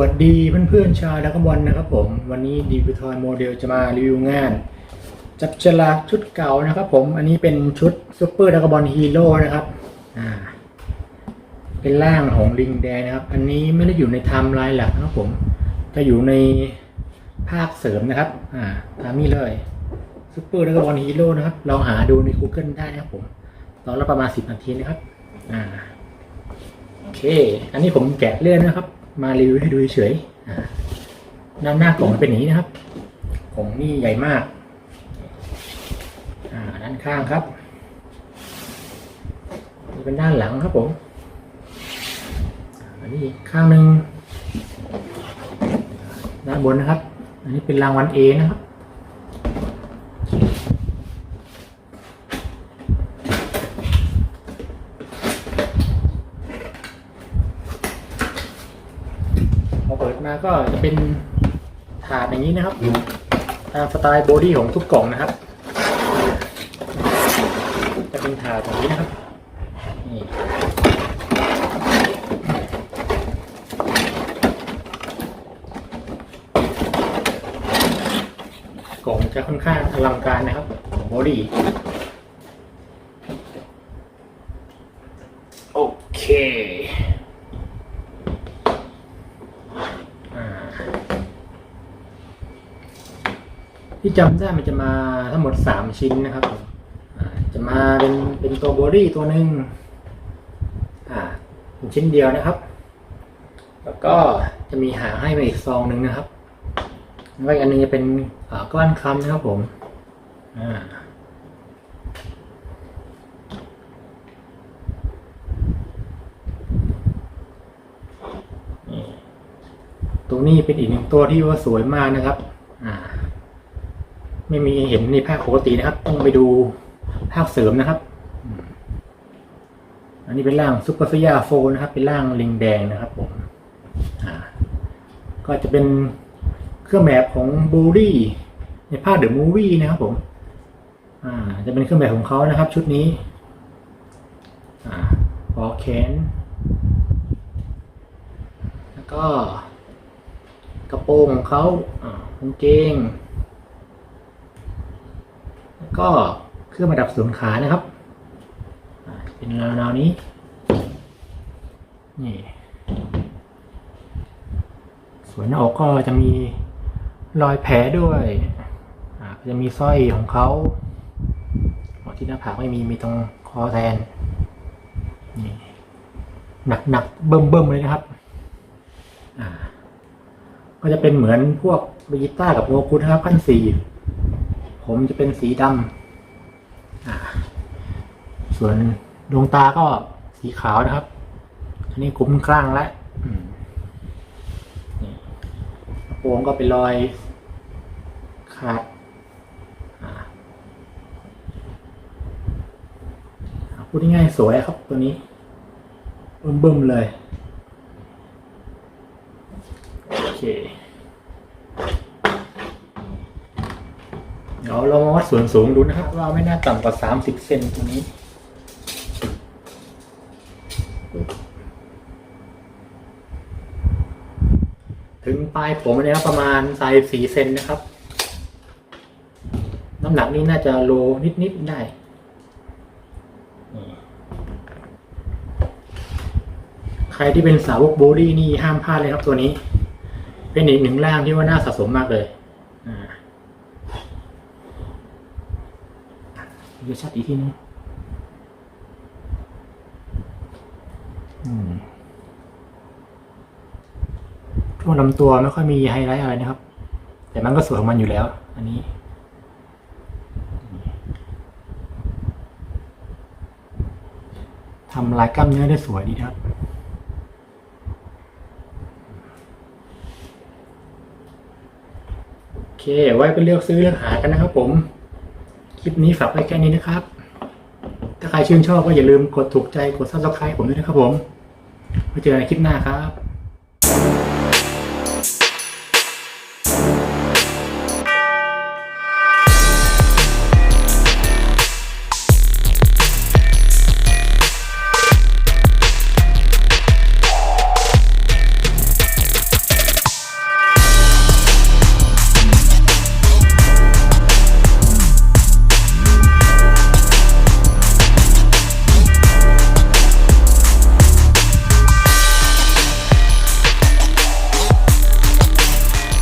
วัสดีเพื่อนๆชาวดักบอลนะครับผม วันนี้ดีวิทอยโมเดลจะมารีวิวงาน จับฉลากชุดเก่านะครับผม อันนี้เป็นชุดซูเปอร์ดักบอลฮีโร่นะครับอ่าเป็นร่างของลิงแดงนะครับ อันนี้ไม่ได้อยู่ในไทม์ไลน์หลักนะครับผม จะอยู่ในภาคเสริมนะครับอ่าตามนี้เลยซูเปอร์ดักบอลฮีโร่นะครับ เราหาดูใน Google ได้นะครับผมตอนละประมาณ 10 นาทีนะครับอ่าโอเค อันนี้ผมแกะเลื่อนนะครับ มารีวิวให้ดูเฉยด้านหน้ากล่องเป็นอย่างนี้นะครับกล่องนี่ใหญ่มากด้านข้างครับนี่เป็นด้านหลังครับผมอันนี้ข้างหนึ่งด้านบนนะครับ อันนี้เป็นรางวัลเอนะครับ พอเปิด มาก็จะเป็นถาดอย่างนี้นะครับตามสไตล์โบดี้ของทุกกล่องนะครับ จะเป็นถาดอย่างนี้นะครับนี่กล่องจะค่อนข้างอลังการนะครับของโบดี้โอเค ที่จำได้มันจะมาทั้งหมดสามชิ้นนะครับจะมาเป็นเป็นตัวบอดี้ตัวหนึ่งอ่าเป็นชิ้นเดียวนะครับ แล้วก็จะมีหางให้มาอีกซองหนึ่งนะครับแล้วอีกอันหนึงจะเป็นก้อนคำนะครับผมอ่าตัวนี้เป็นอีกหนึ่งตัวที่ว่าสวยมากนะครับ ไม่มีเห็นในภาคปกตินะครับ ต้องไปดูภาคเสริมนะครับ อันนี้เป็นร่างซุปเปอร์ซยาโฟนะครับ เป็นร่างลิงแดงนะครับผมก็จะเป็นเครื่องแบบของบูรี่ในภาคเดอะมูวี่นะครับผมอ่าจะเป็นเครื่องแบบของเขานะครับ ชุดนี้อ่าปอแขน แล้วก็ กระโปรงของเขาอ่ากางเกง ก็เครื่องประดับส่วนขานะครับเป็นแนวๆนี้นี่ส่วนหน้าอกก็จะมีรอยแผลด้วยจะมีสร้อยของเขาที่หน้าผากไม่มีมีตรงคอแทนนี่หนักๆเบิ่มๆเลยนะครับก็จะเป็นเหมือนพวกเบจิต้ากับโงกุนะครับขั้นสี่ ผมจะเป็นสีดำอ่าส่วนดวงตาก็สีขาวนะครับ อันนี้คุ้มกลางแล้วนี่กระโปงก็เป็นรอยขาดพูดง่ายๆสวยครับตัวนี้เบิ่มๆเลย โอเค เดี๋ยวเรามาวัดส่วนสูงดูนะครับ ว่าไม่น่าต่ำกว่า30เซนตรงนี้ถึงปลายผมเนี่ยประมาณไซส์4เซนนะครับ น้ำหนักนี่น่าจะโลนิดๆได้ ใครที่เป็นสาวกโบดี้นี่ห้ามพลาดเลยครับตัวนี้ เป็นอีกหนึ่งร่างที่ว่าน่าสะสมมากเลย อ่า ดูชัดอีกทีนึงช่วงลำตัวไม่ค่อยมีไฮไลท์อะไรนะครับ แต่มันก็สวยของมันอยู่แล้ว อันนี้ทำลายกล้ามเนื้อได้สวยดีนะครับโอเค ไว้ไปเลือกซื้อเลือกหากันนะครับผม คลิปนี้ฝากไว้แค่นี้นะครับ ถ้าใครชื่นชอบก็อย่าลืมกดถูกใจกด subscribe ผมด้วยนะครับผม ไว้เจอกันในคลิปหน้าครับ